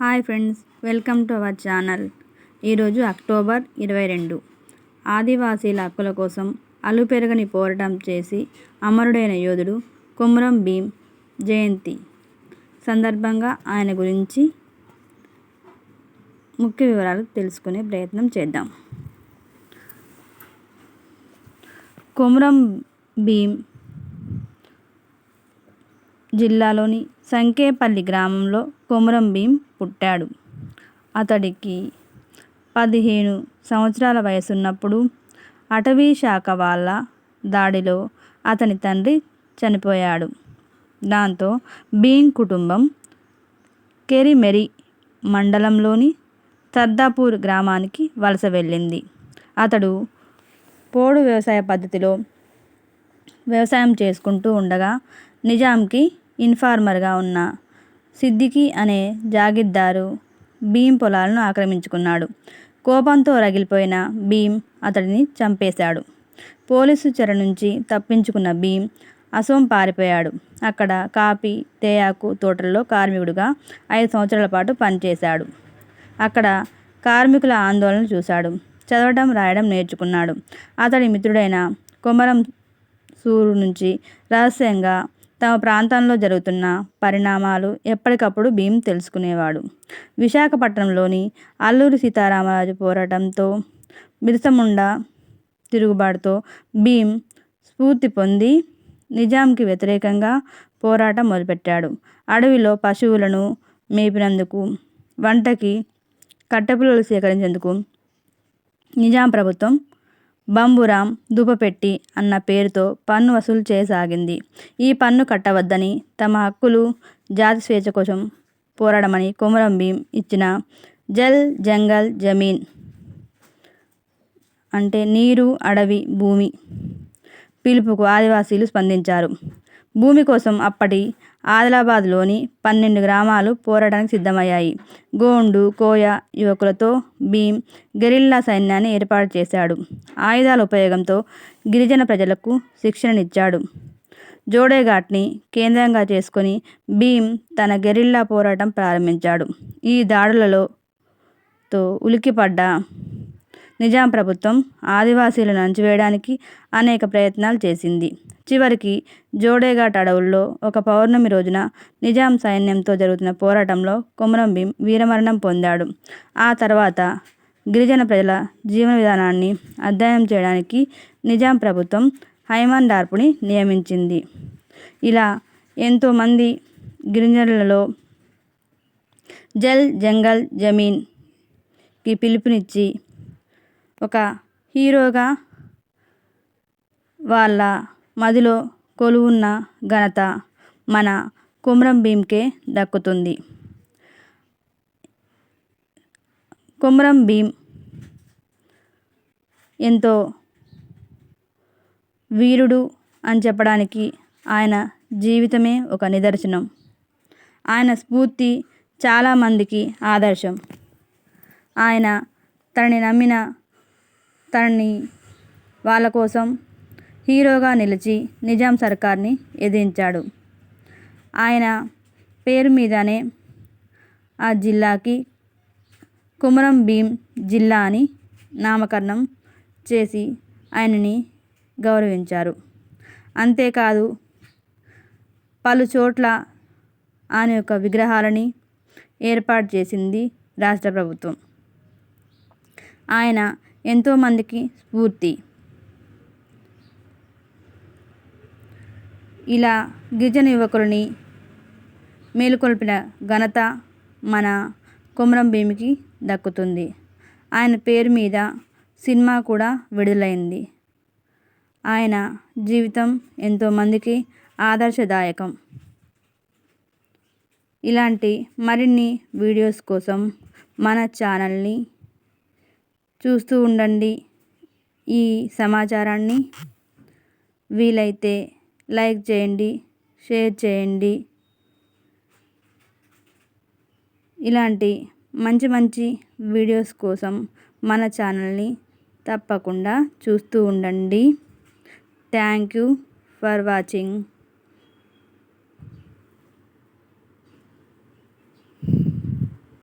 Hi friends welcome to our channel. ఈరోజు October ఇరవై రెండు. ఆదివాసీల హక్కుల కోసం అలుపెరగని పోరాటం చేసి అమరుడైన యోధుడు కుమ్రం భీం జయంతి సందర్భంగా ఆయన గురించి ముఖ్య వివరాలు తెలుసుకునే ప్రయత్నం చేద్దాం. కుమ్రం భీం జిల్లాలోని సంకేపల్లి గ్రామంలో కొమురం భీం పుట్టాడు. అతడికి పదిహేను సంవత్సరాల వయసున్నప్పుడు అటవీ శాఖ వాళ్ళ దాడిలో అతని తండ్రి చనిపోయాడు. దాంతో భీం కుటుంబం కెరిమెరి మండలంలోని సర్దాపూర్ గ్రామానికి వలస వెళ్ళింది. అతడు పోడు వ్యవసాయ పద్ధతిలో వ్యవసాయం చేసుకుంటూ ఉండగా నిజాంకి ఇన్ఫార్మర్గా ఉన్న సిద్దికి అనే జాగీర్దారు భీం పొలాలను ఆక్రమించుకున్నాడు. కోపంతో రగిలిపోయిన భీం అతడిని చంపేశాడు. పోలీసు చెర నుంచి తప్పించుకున్న భీం అసోం పారిపోయాడు. అక్కడ కాఫీ తేయాకు తోటల్లో కార్మికుడిగా ఐదు సంవత్సరాల పాటు పనిచేశాడు. అక్కడ కార్మికుల ఆందోళన చూశాడు. చదవడం రాయడం నేర్చుకున్నాడు. అతడి మిత్రుడైన కొమరం సూరు నుంచి రహస్యంగా తమ ప్రాంతంలో జరుగుతున్న పరిణామాలు ఎప్పటికప్పుడు భీమ్ తెలుసుకునేవాడు. విశాఖపట్నంలోని అల్లూరి సీతారామరాజు పోరాటంతో బిర్సముండా తిరుగుబాటుతో భీమ్ స్ఫూర్తి పొంది నిజాంకి వ్యతిరేకంగా పోరాటం మొదలుపెట్టాడు. అడవిలో పశువులను మేపినందుకు వంటకి కట్టెపుల్లలు సేకరించేందుకు నిజాం ప్రభుత్వం బంబురాం దుపపెట్టి అన్న పేరుతో పన్ను వసూలు చేయసాగింది. ఈ పన్ను కట్టవద్దని తమ హక్కులు జాతి స్వేచ్ఛ కోసం పోరాడమని కొమరం భీం ఇచ్చిన జల్ జంగల్ జమీన్ అంటే నీరు అడవి భూమి పిలుపుకు ఆదివాసీలు స్పందించారు. భూమి కోసం అప్పటి ఆదిలాబాద్లోని పన్నెండు గ్రామాలు పోరాటానికి సిద్ధమయ్యాయి. గోండు కోయ యువకులతో భీం గెరిల్లా సైన్యాన్ని ఏర్పాటు చేశాడు. ఆయుధాల ఉపయోగంతో గిరిజన ప్రజలకు శిక్షణనిచ్చాడు. జోడేఘాట్ని కేంద్రంగా చేసుకొని భీమ్ తన గెరిల్లా పోరాటం ప్రారంభించాడు. ఈ దాడులలో తో ఉలిక్కిపడ్డ నిజాం ప్రభుత్వం ఆదివాసీలను అణచివేయడానికి అనేక ప్రయత్నాలు చేసింది. చివరికి జోడేఘాట్ అడవుల్లో ఒక పౌర్ణమి రోజున నిజాం సైన్యంతో జరుగుతున్న పోరాటంలో కొమరం భీం వీరమరణం పొందాడు. ఆ తర్వాత గిరిజన ప్రజల జీవన విధానాన్ని అధ్యయనం చేయడానికి నిజాం ప్రభుత్వం హైమాన్ డార్పుని నియమించింది. ఇలా ఎంతోమంది గిరిజనులలో జల్ జంగల్ జమీన్కి పిలుపునిచ్చి ఒక హీరోగా వాళ్ళ మదిలో కొలువున్న ఘనత మన కుమ్రం భీమ్కే దక్కుతుంది. కుమ్రం భీం ఎంతో వీరుడు అని చెప్పడానికి ఆయన జీవితమే ఒక నిదర్శనం. ఆయన స్ఫూర్తి చాలామందికి ఆదర్శం. ఆయన తనని నమ్మిన తనని వాళ్ళ కోసం హీరోగా నిలిచి నిజాం సర్కార్ని ఎదిరించాడు. ఆయన పేరు మీదనే ఆ జిల్లాకి కుమరం భీం జిల్లా అని నామకరణం చేసి ఆయనని గౌరవించారు. అంతేకాదు పలు చోట్ల ఆయన యొక్క విగ్రహాలని ఏర్పాటు చేసింది రాష్ట్ర ప్రభుత్వం. ఆయన ఎంతోమందికి స్ఫూర్తి. ఇలా గిరిజన యువకులని మేలుకొల్పిన ఘనత మన కొమరం భీమికి దక్కుతుంది. ఆయన పేరు మీద సినిమా కూడా విడుదలైంది. ఆయన జీవితం ఎంతోమందికి ఆదర్శదాయకం. ఇలాంటి మరిన్ని వీడియోస్ కోసం మన ఛానల్ని చూస్తూ ఉండండి. ఈ సమాచారాన్ని వీలైతే లైక్ చేయండి షేర్ చేయండి. ఇలాంటి మంచి మంచి వీడియోస్ కోసం మన ఛానల్ని తప్పకుండా చూస్తూ ఉండండి. Thank you for watching.